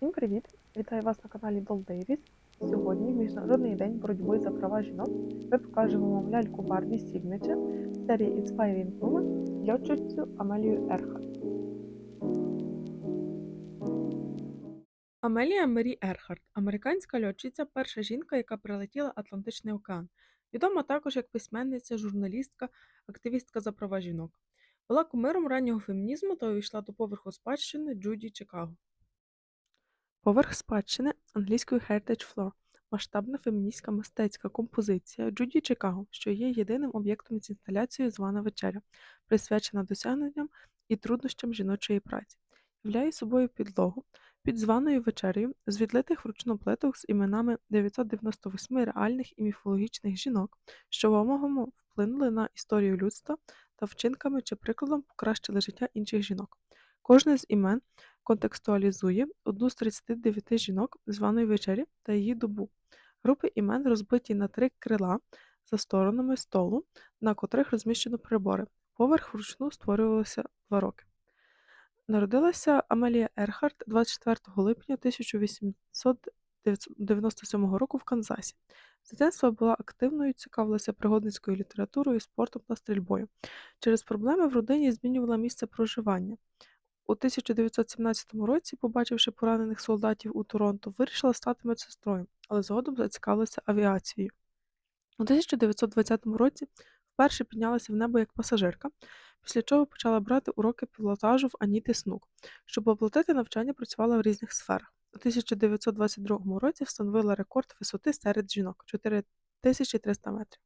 Всім привіт! Вітаю вас на каналі Doll Diaries. Сьогодні, Міжнародний день боротьби за права жінок, ми покажемо вам ляльку Барбі Signature серії Inspiring Woman льотчицю Амелію Ерхарт. Амелія Мері Ерхарт – американська льотчиця, перша жінка, яка перелетіла Атлантичний океан. Відома також як письменниця, журналістка, активістка за права жінок. Була кумиром раннього фемінізму та увійшла до поверху спадщини Джуді Чикаго. Поверх спадщини англійською Heritage Floor – масштабна феміністська мистецька композиція Джуді Чикаго, що є єдиним об'єктом з інсталяцією «Звана вечеря», присвячена досягненням і труднощам жіночої праці. Являє собою підлогу під званою вечерею з відлитих вручну плиток з іменами 998 реальних і міфологічних жінок, що вимогами вплинули на історію людства та вчинками чи прикладом покращили життя інших жінок. Кожне з імен контекстуалізує одну з 39 жінок званої вечері та її добу. Групи імен розбиті на три крила за сторонами столу, на котрих розміщено прибори. Поверх вручну створювалося два роки. Народилася Амелія Ерхарт 24 липня 1897 року в Канзасі. З дитинства була активною, цікавилася пригодницькою літературою, спортом та стрільбою. Через проблеми в родині змінювала місце проживання. У 1917 році, побачивши поранених солдатів у Торонто, вирішила стати медсестрою, але згодом зацікавилася авіацією. У 1920 році вперше піднялася в небо як пасажирка, після чого почала брати уроки пілотажу в Аніти Снук. Щоб оплатити навчання, працювала в різних сферах. У 1922 році встановила рекорд висоти серед жінок 4300 метрів.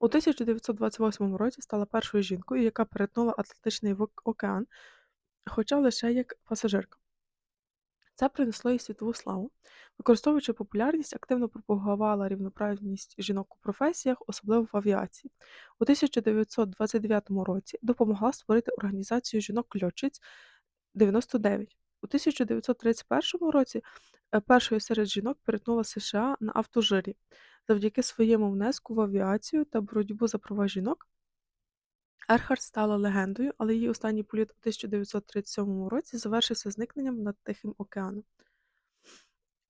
У 1928 році стала першою жінкою, яка перетнула Атлантичний океан, хоча лише як пасажирка. Це принесло їй світову славу. Використовуючи популярність, активно пропагувала рівноправність жінок у професіях, особливо в авіації. У 1929 році допомогла створити організацію жінок-льотчиць 99. У 1931 році е, першою серед жінок перетнула США на автожирі. Завдяки своєму внеску в авіацію та боротьбу за права жінок Ерхард стала легендою, але її останній політ у 1937 році завершився зникненням над Тихим океаном.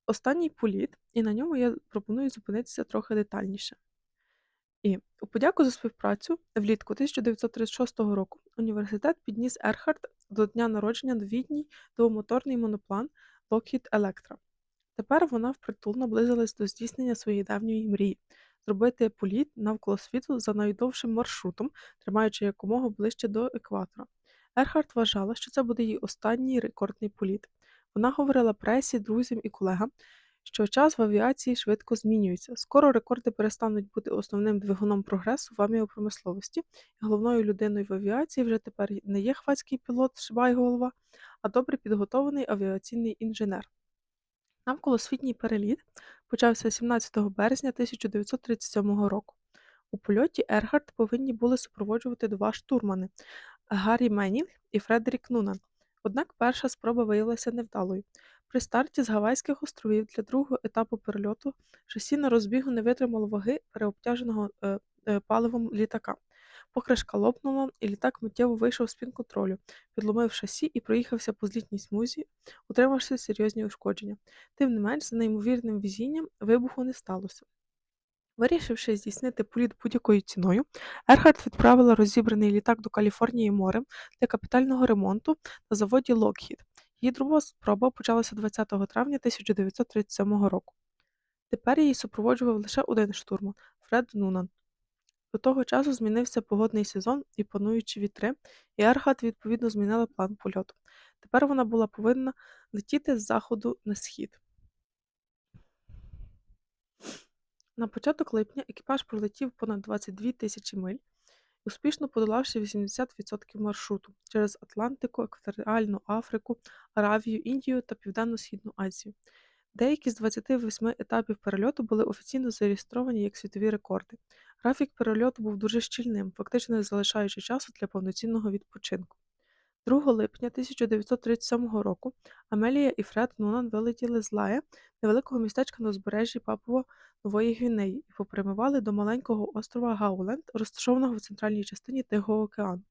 Останній політ, і на ньому я пропоную зупинитися трохи детальніше. І у подяку за співпрацю влітку 1936 року університет підніс Ерхард до дня народження новітній двомоторний моноплан Lockheed Electra. Тепер вона впритул наблизилась до здійснення своєї давньої мрії зробити політ навколо світу за найдовшим маршрутом, тримаючи якомога ближче до екватора. Ерхард вважала, що це буде її останній рекордний політ. Вона говорила пресі, друзям і колегам, що час в авіації швидко змінюється. Скоро рекорди перестануть бути основним двигуном прогресу в авіапромисловості, і головною людиною в авіації вже тепер не є хвацький пілот Швайголова, а добре підготовлений авіаційний інженер. Навколосвітній переліт почався 17 березня 1937 року. У польоті Ергард повинні були супроводжувати два штурмани Гаррі Менінг і Фредерік Нунан. Однак перша спроба виявилася невдалою. При старті з Гавайських островів для другого етапу перельоту шасі на розбігу не витримало ваги переобтяженого е, е, паливом літака. Покришка лопнула, і літак миттєво вийшов з під контролю, підломив шасі і проїхався по злітній смузі, утримавши серйозні ушкодження. Тим не менш, за неймовірним візінням вибуху не сталося. Вирішивши здійснити політ будь-якою ціною, Ерхард відправила розібраний літак до Каліфорнії морем для капітального ремонту на заводі Локхід. Її друга спроба почалася 20 травня 1937 року. Тепер її супроводжував лише один штурман Фред Нунан. До того часу змінився погодний сезон і пануючі вітри, і Аргат відповідно змінила план польоту. Тепер вона була повинна летіти з заходу на схід. На початок липня екіпаж пролетів понад 22 тисячі миль, успішно подолавши 80% маршруту через Атлантику, Екваторіальну Африку, Аравію, Індію та Південно-Східну Азію. Деякі з 28 етапів перельоту були офіційно зареєстровані як світові рекорди. Графік перельоту був дуже щільним, фактично не залишаючи часу для повноцінного відпочинку. 2 липня 1937 року Амелія і Фред Нунан вилетіли з Лая, невеликого містечка на узбережжі Папуа Нової Гвінеї, і попрямували до маленького острова Гауленд, розташованого в центральній частині Тихого океану.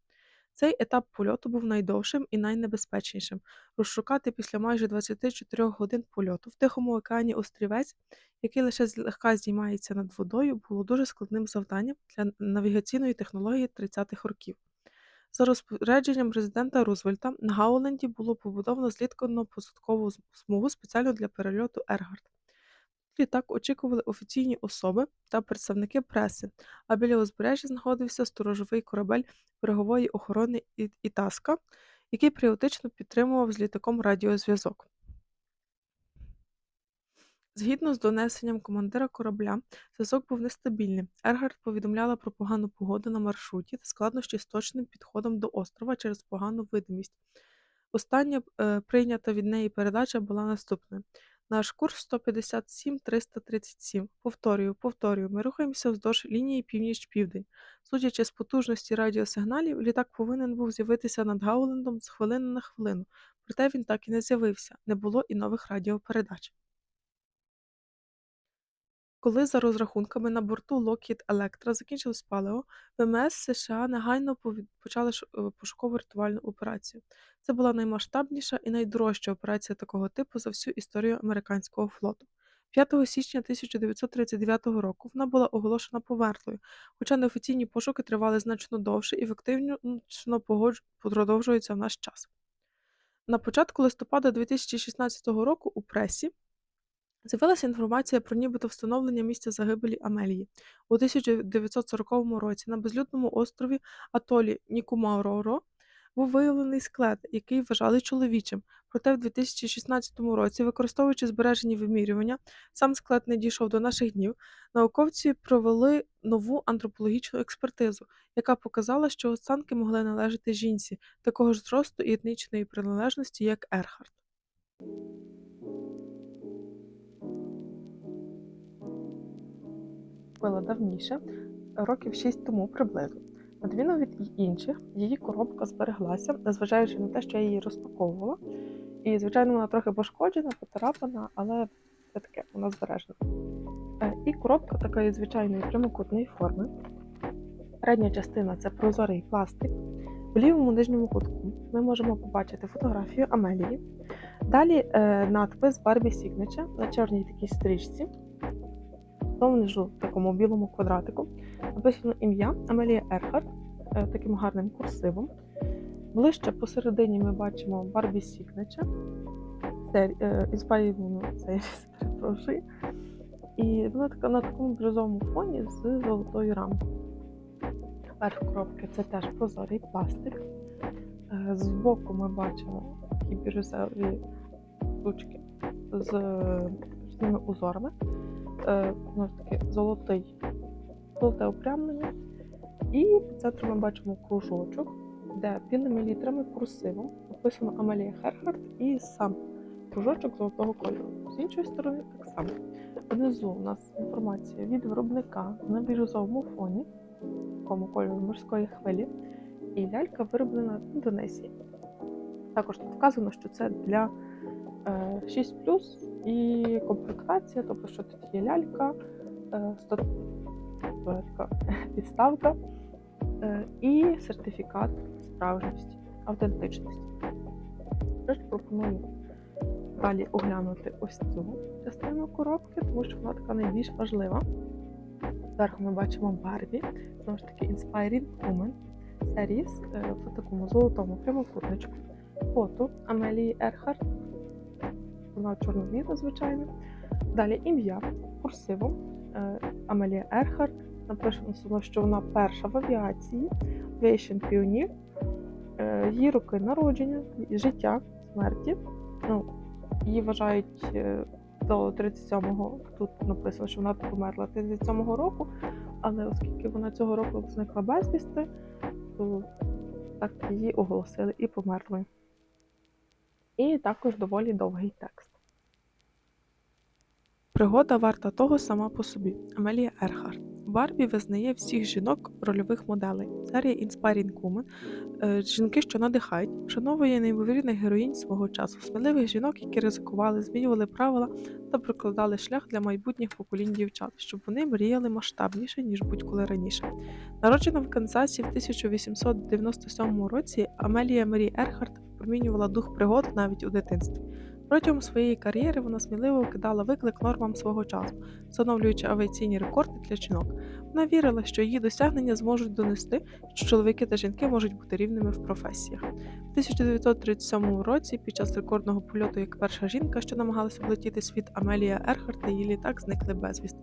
Цей етап польоту був найдовшим і найнебезпечнішим. Розшукати після майже 24 годин польоту в Тихому океані острівець, який лише злегка здіймається над водою, було дуже складним завданням для навігаційної технології 30-х років. За розпорядженням президента Рузвельта на Гауленді було побудовано зліткану посадкову смугу спеціально для перельоту Ергард. Літак очікували офіційні особи та представники преси, а біля узбережжя знаходився сторожовий корабель берегової охорони «І- Ітаска, який періодично підтримував з літаком радіозв'язок. Згідно з донесенням командира корабля, зв'язок був нестабільним. Ергард повідомляла про погану погоду на маршруті та складнощі з точним підходом до острова через погану видимість. Остання е, прийнята від неї передача була наступною. Наш курс 157 337. Повторюю, повторюю, ми рухаємося вздовж лінії північ-південь. Судячи з потужності радіосигналів, літак повинен був з'явитися над Гаулендом з хвилини на хвилину, проте він так і не з'явився, не було і нових радіопередач. Коли за розрахунками на борту Lockheed Electra закінчилось паливо, ВМС США негайно почали е, пошуково-рятувальну операцію. Це була наймасштабніша і найдорожча операція такого типу за всю історію американського флоту. 5 січня 1939 року вона була оголошена померлою, хоча неофіційні пошуки тривали значно довше і ефективно продовжуються в наш час. На початку листопада 2016 року у пресі З'явилася інформація про нібито встановлення місця загибелі Амелії. У 1940 році на безлюдному острові Атолі Нікумароро був виявлений склад, який вважали чоловічим. Проте в 2016 році, використовуючи збережені вимірювання, сам склад не дійшов до наших днів. Науковці провели нову антропологічну експертизу, яка показала, що останки могли належати жінці такого ж зросту і етнічної приналежності, як Ерхард. Купила давніше, років 6 тому приблизно. На від інших, її коробка збереглася, незважаючи на те, що я її розпаковувала. І, звичайно, вона трохи пошкоджена, поцарапана, але це таке, вона збережена. Е, І коробка такої звичайної прямокутної форми. Передня частина це прозорий пластик. В лівому нижньому кутку ми можемо побачити фотографію Амелії. Далі е, надпис Barbie Signature на чорній такій стрічці. Знову внизу в такому білому квадратику написано ім'я Амелія Ерхард е, таким гарним курсивом. Ближче посередині ми бачимо Signature, сер- е, Series, перепрошую. І вона така на такому бірюзовому фоні з золотою рамкою. Верх коробки це теж прозорий пластик. Е, Збоку ми бачимо такі бірюзові ручки з різними узорами. Е, Знову ж таки, золотий, золоте опрямлення. І по центру ми бачимо кружочок, де білими літрами курсивом написано Амелія Херхард і сам кружочок золотого кольору. З іншої сторони, так само. Внизу у нас інформація від виробника на бірюзовому фоні, такому кольору морської хвилі, і лялька вироблена в Індонезії. Також тут вказано, що це для е, 6 і комплектація, тобто, що тут є лялька, е, підставка е, і сертифікат справжності, автентичності. Тож пропоную далі оглянути ось цю частину коробки, тому що вона така найбільш важлива. Зверху ми бачимо Барбі, знову ж таки Inspiring Woman Series е, в такому золотому прямокутничку. Фото Амелії Ерхард. Вона чорно-біла, звичайно. Далі ім'я курсивом е, Амелія Ерхард. Написано, що вона перша в авіації, Aviation Pioneer. Е, Її роки народження, життя, смерті. Ну, її вважають е, до 37-го. Тут написано, що вона померла 37-го року, але оскільки вона цього року зникла безвісти, то так її оголосили і померлою. І також доволі довгий текст. Пригода варта того сама по собі. Амелія Ерхард. Барбі визнає всіх жінок рольових моделей. Серія Inspiring Woman е, жінки, що надихають, вшановує неймовірних героїнь свого часу, сміливих жінок, які ризикували, змінювали правила та прокладали шлях для майбутніх поколінь дівчат, щоб вони мріяли масштабніше, ніж будь-коли раніше. Народжена в Канзасі в 1897 році, Амелія Марі Ерхарт випромінювала дух пригод навіть у дитинстві. Протягом своєї кар'єри вона сміливо кидала виклик нормам свого часу, встановлюючи авіаційні рекорди для жінок. Вона вірила, що її досягнення зможуть донести, що чоловіки та жінки можуть бути рівними в професіях. У 1937 році, під час рекордного польоту як перша жінка, що намагалася влетіти світ Амелія Ерхарт та її літак зникли безвісти.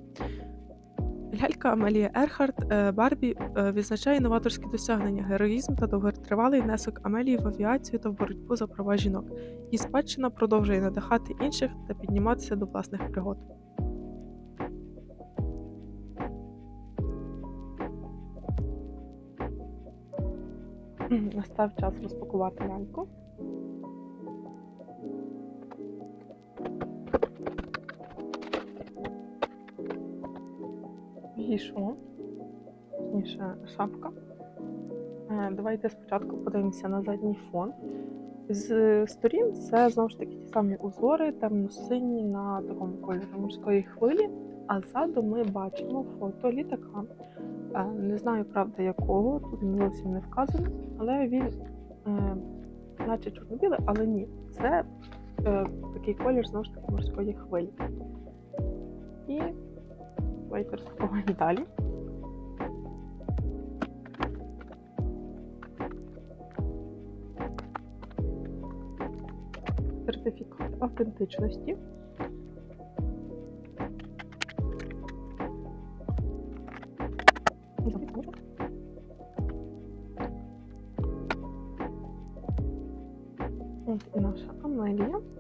Лялька Амелія Ерхарт е, Барбі е, відзначає новаторські досягнення, героїзм та довготривалий внесок Амелії в авіацію та в боротьбу за права жінок. Її спадщина продовжує надихати інших та підніматися до власних пригод. Настав час розпакувати ляльку. Гішо, точніше шапка. Е, Давайте спочатку подивимося на задній фон. З сторін це знову ж таки ті самі узори, темно-сині на такому кольорі морської хвилі. А ззаду ми бачимо фото літака. Е, Не знаю, правда, якого, тут зовсім не вказано, але він е, наче чорно-білий, але ні. Це такий колір знову ж таки морської хвилі. І розпакуємо далі. Сертифікат автентичності. Ось наша Амелія.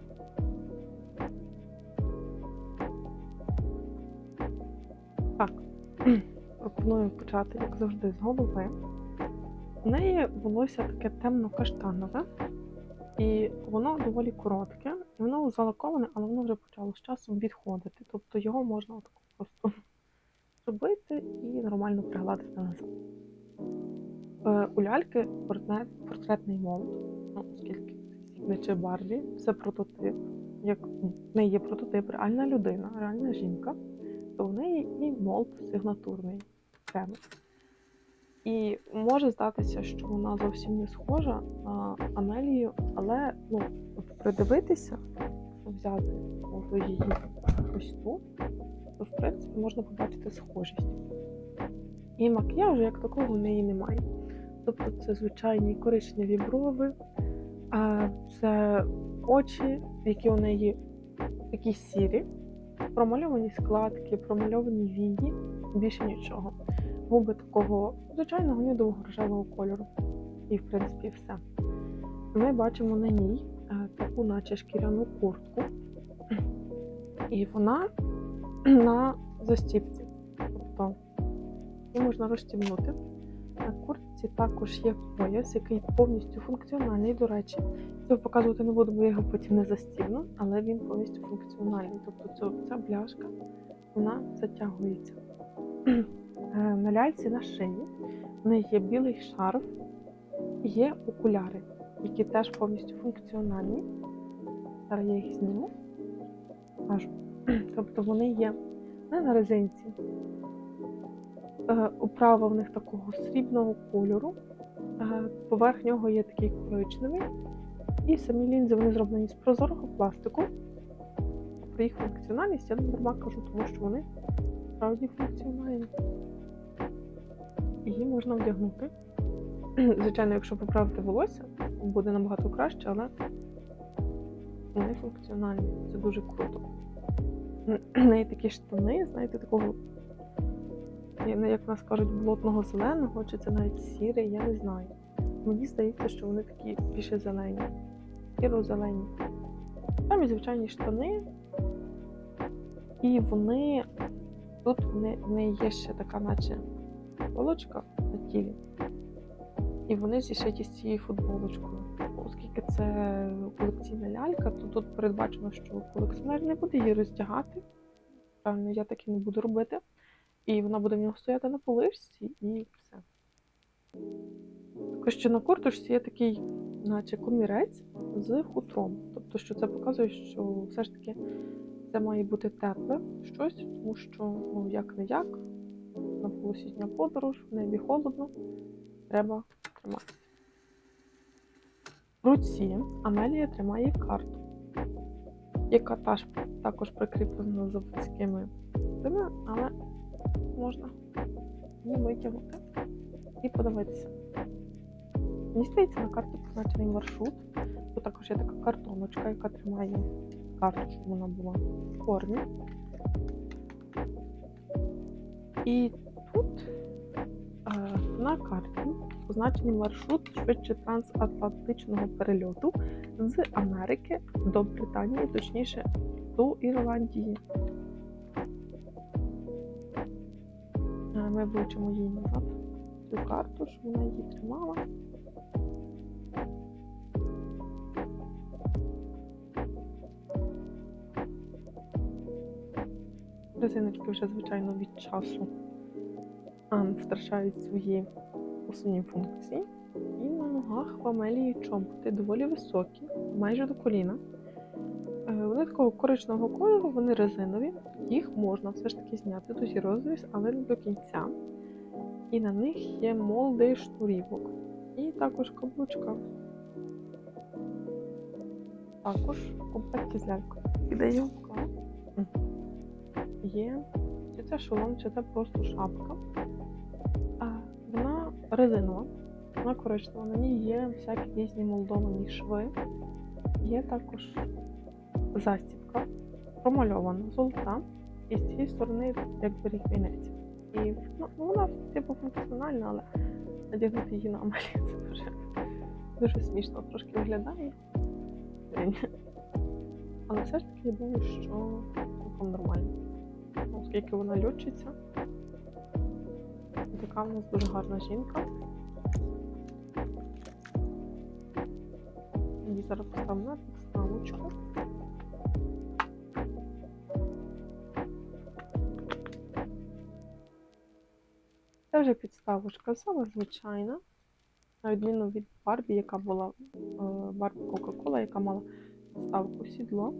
Пропоную почати, як завжди, з голови. У неї волосся таке темно-каштанове, і воно доволі коротке, воно залаковане, але воно вже почало з часом відходити. Тобто його можна отак просто зробити і нормально пригладити назад. Е, У ляльки портрет, портретний молот, ну, оскільки Сігнече Барбі, це прототип. Як в неї є прототип, реальна людина, реальна жінка, то в неї і молот сигнатурний окремий. І може здатися, що вона зовсім не схожа на Амелію, але ну, придивитися, взяти от її ось то в принципі можна побачити схожість. І макіяжу як такого в неї немає. Тобто це звичайні коричневі брови, це очі, які у неї такі сірі, промальовані складки, промальовані вії, більше нічого. Губи такого звичайного нюдового рожевого кольору. І, в принципі, все. Ми бачимо на ній е, таку, наче шкіряну куртку, і вона на застіпці. Тобто її можна розстібнути. На куртці також є пояс, який повністю функціональний. До речі, цього показувати не буду, бо я його потім не застібну, але він повністю функціональний. Тобто ця бляшка вона затягується. Е, На ляльці на шиї в неї є білий шарф є окуляри, які теж повністю функціональні. Зараз я їх зніму. Кажу. Тобто вони є не на резинці. Е, Оправа в них такого срібного кольору. Е, Поверх нього є такий коричневий. І самі лінзи вони зроблені з прозорого пластику. Про їх функціональність я не дарма кажу, тому що вони справді функціональні. Її можна вдягнути. Звичайно, якщо поправити волосся, буде набагато краще, але вони функціональні. Це дуже круто. В неї такі штани, знаєте, такого, як нас кажуть, болотного зеленого, чи це навіть сірий, я не знаю. Мені здається, що вони такі більше зелені, сіро-зелені. Там і звичайні штани, і вони тут в неї є ще така, наче футболочка на тілі. І вони зішиті з цією футболочкою. Оскільки це колекційна лялька, то тут передбачено, що колекціонер не буде її роздягати. Правильно, я так і не буду робити. І вона буде в нього стояти на полишці і все. Також ще на курточці є такий, наче комірець з хутром. Тобто, що це показує, що все ж таки це має бути тепле щось, тому що, ну, як не як, на полосітня подорож, в небі холодно, треба триматися. В руці Амелія тримає карту, яка також прикріплена заводськими цими, але можна її витягнути і подивитися. Мені на карті позначений маршрут. Тут також є така картоночка, яка тримає карту, щоб вона була в формі. І тут е, на карті позначений маршрут швидше трансатлантичного перельоту з Америки до Британії, точніше до Ірландії. Е, Ми влучимо їй назад цю карту, щоб вона її тримала. Резиночки вже, звичайно, від часу втрачають свої основні функції. І на ногах в Амелії чоботи доволі високі, майже до коліна. Е, Вони такого коричневого кольору, вони резинові. Їх можна все ж таки зняти до розріз, але не до кінця. І на них є молди шнурівок. І також каблучка. Також в комплекті з лялькою. Іде юбка. Є. Чи це шолом, чи це просто шапка. А, вона резинова, вона коричнева. На ній є всякі різні молдовані шви. Є також застібка, промальована, золота. І з цієї сторони якби рівнець. І ну, вона типу функціональна, але надягнути її на Амелі це дуже, дуже смішно трошки виглядає. Але все ж таки я думаю, що цілком нормально. Оскільки вона льотчиться. Така в нас дуже гарна жінка. Її зараз поставимо на підставочку. Це вже підставочка сама звичайна. На відміну від Барбі, яка була е, Барбі Кока-Кола, яка мала підставку сідло.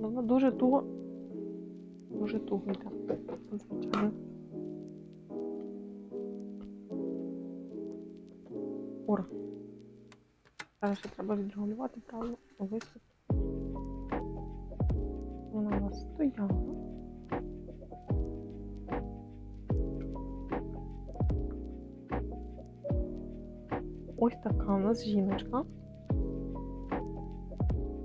Вона дуже туго, дуже туго йде, звичайно. Ура. Зараз ще треба відрегулювати правильно висвіт. Вона у нас стояла. Ось така у нас жіночка.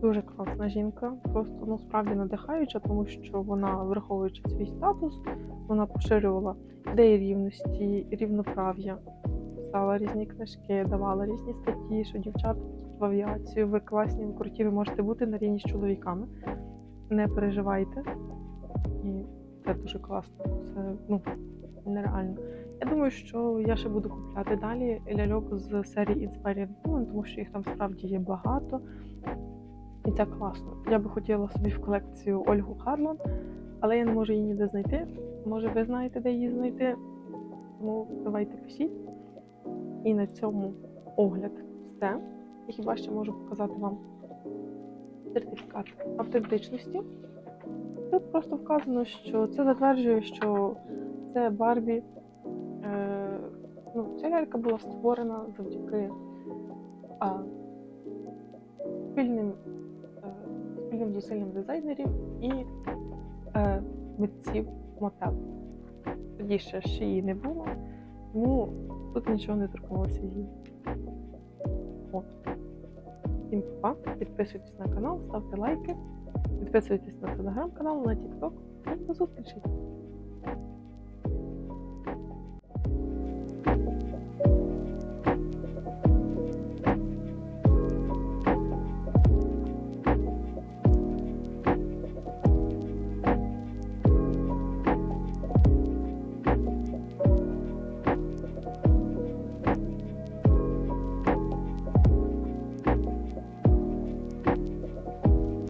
Дуже класна жінка, просто ну справді надихаюча, тому що вона, враховуючи свій статус, вона поширювала ідеї рівності, рівноправ'я, писала різні книжки, давала різні статті, що дівчата в авіацію, ви класні, ви круті, ви можете бути на рівні з чоловіками. Не переживайте. І це дуже класно. Це ну, нереально. Я думаю, що я ще буду купляти далі ляльок з серії Inspired Woman, тому що їх там справді є багато. І це класно. Я би хотіла собі в колекцію Ольгу Харлан, але я не можу її ніде знайти. Може, ви знаєте, де її знайти? Тому давайте пишіть. І на цьому огляд все. Я хіба ще можу показати вам сертифікат автентичності. Тут просто вказано, що це затверджує, що це Барбі. Е, ну, ця лялька була створена завдяки а, спільним, спільним зусиллям дизайнерів і е, митців Макап. Тоді ще її не було, тому тут нічого не торкнулося її. Всім па, підписуйтесь на канал, ставте лайки, підписуйтесь на телеграм-канал, на TikTok. До зустрічі!